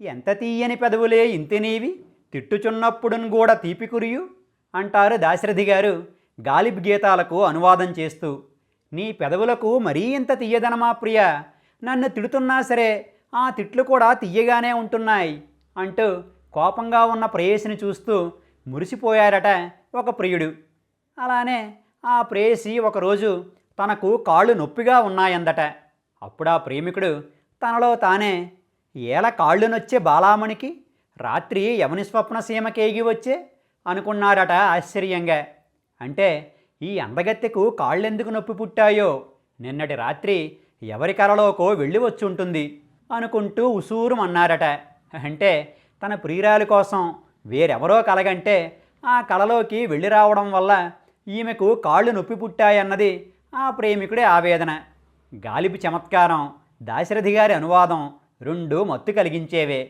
ఎంత తీయని పెదవులే ఇంతినీవి? తిట్టుచున్నప్పుడును కూడా తీపికురియు? అంటారు దాశరథి గారు గాలిబ్ గీతాలకు అనువాదం చేస్తూ. నీ పెదవులకు మరీ ఇంత తీయదనమా ప్రియ? నన్ను తిడుతున్నా సరే ఆ తిట్లు కూడా తీయగానే ఉంటున్నాయి అంటూ కోపంగా ఉన్న ప్రేయసిని చూస్తూ మురిసిపోయారట ఒక ప్రియుడు. అలానే ఆ ప్రేయసి ఒకరోజు తనకు కాళ్ళు నొప్పిగా ఉన్నాయందట. అప్పుడు ఆ ప్రేమికుడు తనలో తానే ఏల కాళ్ళు నొచ్చే బాలామణికి రాత్రి యవని స్వప్న సీమకేగి వచ్చే అనుకున్నారట ఆశ్చర్యంగా. అంటే ఈ అందగత్తెకు కాళ్ళెందుకు నొప్పి పుట్టాయో? నిన్నటి రాత్రి ఎవరి కలలోకో వెళ్ళి వచ్చి ఉంటుంది అనుకుంటూ ఉసూరుమన్నారట. అంటే తన ప్రియురాలి కోసం వేరెవరో కలగంటే ఆ కలలోకి వెళ్ళి రావడం వల్ల ఈమెకు కాళ్ళు నొప్పి పుట్టాయన్నది ఆ ప్రేమికుడి ఆవేదన. గాలిపు చమత్కారం దాశరథి గారి అనువాదం రెండు మత్తు కలిగించేవే.